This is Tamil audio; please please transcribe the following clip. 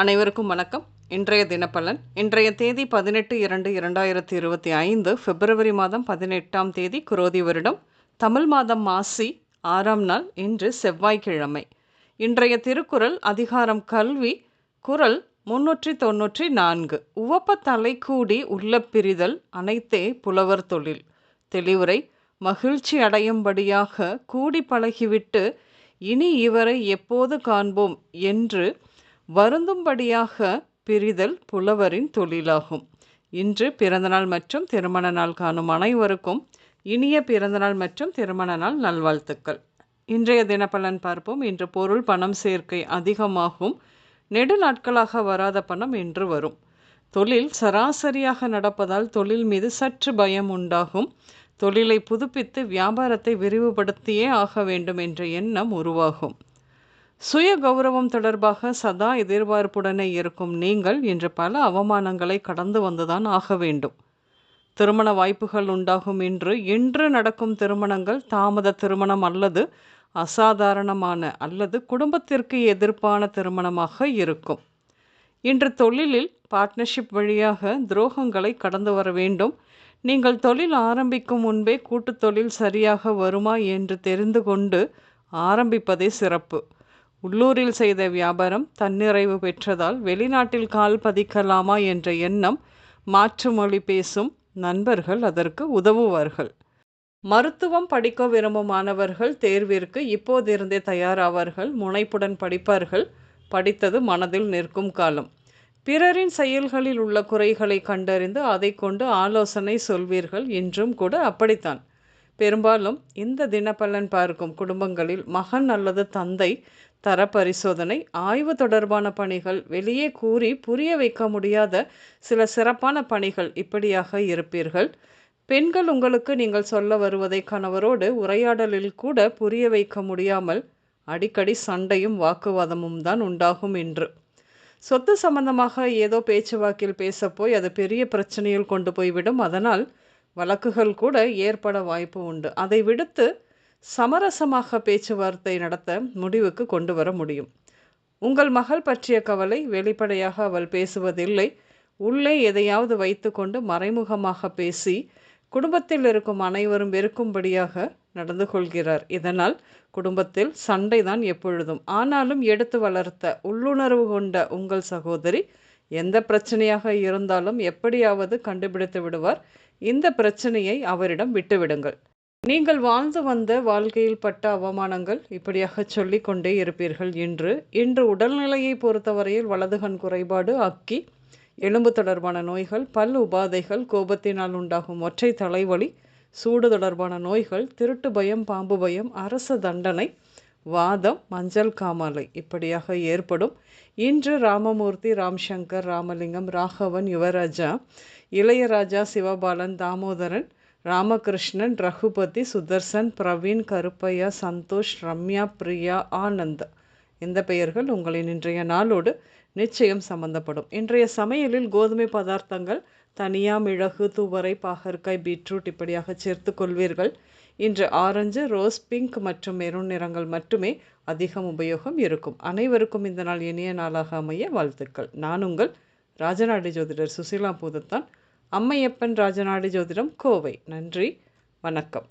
அனைவருக்கும் வணக்கம். இன்றைய தினப்பலன். இன்றைய தேதி பதினெட்டு இரண்டு இரண்டாயிரத்தி இருபத்தி ஐந்து பிப்ரவரி மாதம் பதினெட்டாம் தேதி குரோதி வருடம். தமிழ் மாதம் மாசி ஆறாம் நாள் இன்று செவ்வாய்க்கிழமை. இன்றைய திருக்குறள் அதிகாரம் கல்வி குரல் முன்னூற்றி தொன்னூற்றி நான்கு. உவப்ப தலை கூடி உள்ள பிரிதல் அனைத்தே புலவர் தொழில். தெளிவுரை மகிழ்ச்சி அடையும்படியாக கூடி பழகிவிட்டு இனி இவரை எப்போது காண்போம் என்று வருந்தும்படியாக பிரிதல் புலவரின் தொழிலாகும். இன்று பிறந்தநாள் மற்றும் திருமண நாள் காணும் அனைவருக்கும் இனிய பிறந்தநாள் மற்றும் திருமண நாள் நல்வாழ்த்துக்கள். இன்றைய தினப்பலன் பார்ப்போம். இன்று பொருள் பணம் சேர்க்கை அதிகமாகும். நெடு நாட்களாக வராத பணம் இன்று வரும். தொழில் சராசரியாக நடப்பதால் தொழில் மீது சற்று பயம் உண்டாகும். தொழிலை புதுப்பித்து வியாபாரத்தை விரிவுபடுத்தியே ஆக வேண்டும் என்ற எண்ணம் உருவாகும். சுய கௌரவம் தொடர்பாக சதா எதிர்பார்ப்புடனே இருக்கும் நீங்கள் இன்று பல அவமானங்களை கடந்து வந்துதான் ஆக வேண்டும். திருமண வாய்ப்புகள் உண்டாகும் இன்று இன்று நடக்கும் திருமணங்கள் தாமத திருமணம் அல்லது அசாதாரணமான அல்லது குடும்பத்திற்கு எதிர்ப்பான திருமணமாக இருக்கும். இன்று தொழிலில் பார்ட்னர்ஷிப் வழியாக துரோகங்களை கடந்து வர வேண்டும். நீங்கள் தொழில் ஆரம்பிக்கும் முன்பே கூட்டுத்தொழில் சரியாக வருமா என்று தெரிந்து கொண்டு ஆரம்பிப்பதே சிறப்பு. உள்ளூரில் செய்த வியாபாரம் தன்னிறைவு பெற்றதால் வெளிநாட்டில் கால் பதிக்கலாமா என்ற எண்ணம் மாற்று மொழி பேசும் நண்பர்கள் அதற்கு உதவுவார்கள். மருத்துவம் படிக்க விரும்பும் மாணவர்கள் தேர்விற்கு இப்போதிருந்தே தயாராவார்கள். முனைப்புடன் படிப்பார்கள். படித்தது மனதில் நிற்கும் காலம். பிறரின் செயல்களில் உள்ள குறைகளை கண்டறிந்து அதை கொண்டு ஆலோசனை சொல்வீர்கள். இன்றும் கூட அப்படித்தான். பெரும்பாலும் இந்த தினப்பலன் பார்க்கும் குடும்பங்களில் மகன் அல்லது தந்தை தர பரிசோதனை ஆய்வு தொடர்பான பணிகள் வெளியே கூறி புரிய வைக்க முடியாத சில சிறப்பான பணிகள் இப்படியாக இருப்பீர்கள். பெண்கள் உங்களுக்கு நீங்கள் சொல்ல வருவதை கணவரோடு உரையாடலில் கூட புரிய வைக்க முடியாமல் அடிக்கடி சண்டையும் வாக்குவாதமும் தான் உண்டாகும் என்று சொத்து சம்பந்தமாக ஏதோ பேச்சுவாக்கில் பேசப்போய் அது பெரிய பிரச்சனையில் கொண்டு போய்விடும். அதனால் வழக்குகள் கூட ஏற்பட வாய்ப்பு உண்டு. அதை விடுத்து சமரசமாக பேச்சுவார்த்தை நடத்த முடிவுக்கு கொண்டு வர முடியும். உங்கள் மகள் பற்றிய கவலை வெளிப்படையாக அவள் பேசுவதில்லை. உள்ளே எதையாவது வைத்துக்கொண்டு மறைமுகமாக பேசி குடும்பத்தில் இருக்கும் அனைவரும் வெறுக்கும்படியாக நடந்து கொள்கிறார். இதனால் குடும்பத்தில் சண்டைதான் எப்பொழுதும். ஆனாலும் எடுத்து வளர்த்த உள்ளுணர்வு கொண்ட உங்கள் சகோதரி எந்த பிரச்சனையாக இருந்தாலும் எப்படியாவது கண்டுபிடித்து விடுவார். இந்த பிரச்சனையை அவரிடம் விட்டுவிடுங்கள். நீங்கள் வாழ்ந்து வந்த வாழ்க்கையில் பட்ட அவமானங்கள் இப்படியாக சொல்லிக் கொண்டே இருப்பீர்கள் என்று இன்று உடல்நிலையை பொறுத்தவரையில் வலதுகண் குறைபாடு அக்கி எலும்பு தொடர்பான நோய்கள் பல் உபாதைகள் கோபத்தினால் உண்டாகும் ஒற்றை தலைவலி சூடு தொடர்பான நோய்கள் திருட்டு பயம் பாம்பு பயம் அரச தண்டனை வாதம் மஞ்சள் காமாலை இப்படியாக ஏற்படும். இன்று ராமமூர்த்தி ராம்சங்கர் ராமலிங்கம் ராகவன் யுவராஜா இளையராஜா சிவபாலன் தாமோதரன் ராமகிருஷ்ணன் ரகுபதி சுதர்சன் பிரவீன் கருப்பையா சந்தோஷ் ரம்யா பிரியா ஆனந்த். இந்த பெயர்கள் உங்களின் இன்றைய நாளோடு நிச்சயம் சம்பந்தப்படும். இன்றைய சமையலில் கோதுமை பதார்த்தங்கள் தனியா மிளகு துவரை பாகற்காய் பீட்ரூட் இப்படியாக சேர்த்து கொள்வீர்கள். இன்று ஆரஞ்சு ரோஸ் பிங்க் மற்றும் மெரூன் நிறங்கள் மட்டுமே அதிகம் உபயோகம் இருக்கும். அனைவருக்கும் இந்த நாள் இனிய நாளாக அமைய வாழ்த்துக்கள். நான் உங்கள் ராஜநாடி ஜோதிடர் சுசீலா பூதத்தான். அம்மையப்பன் ராஜநாடி ஜோதிடம் கோவை. நன்றி. வணக்கம்.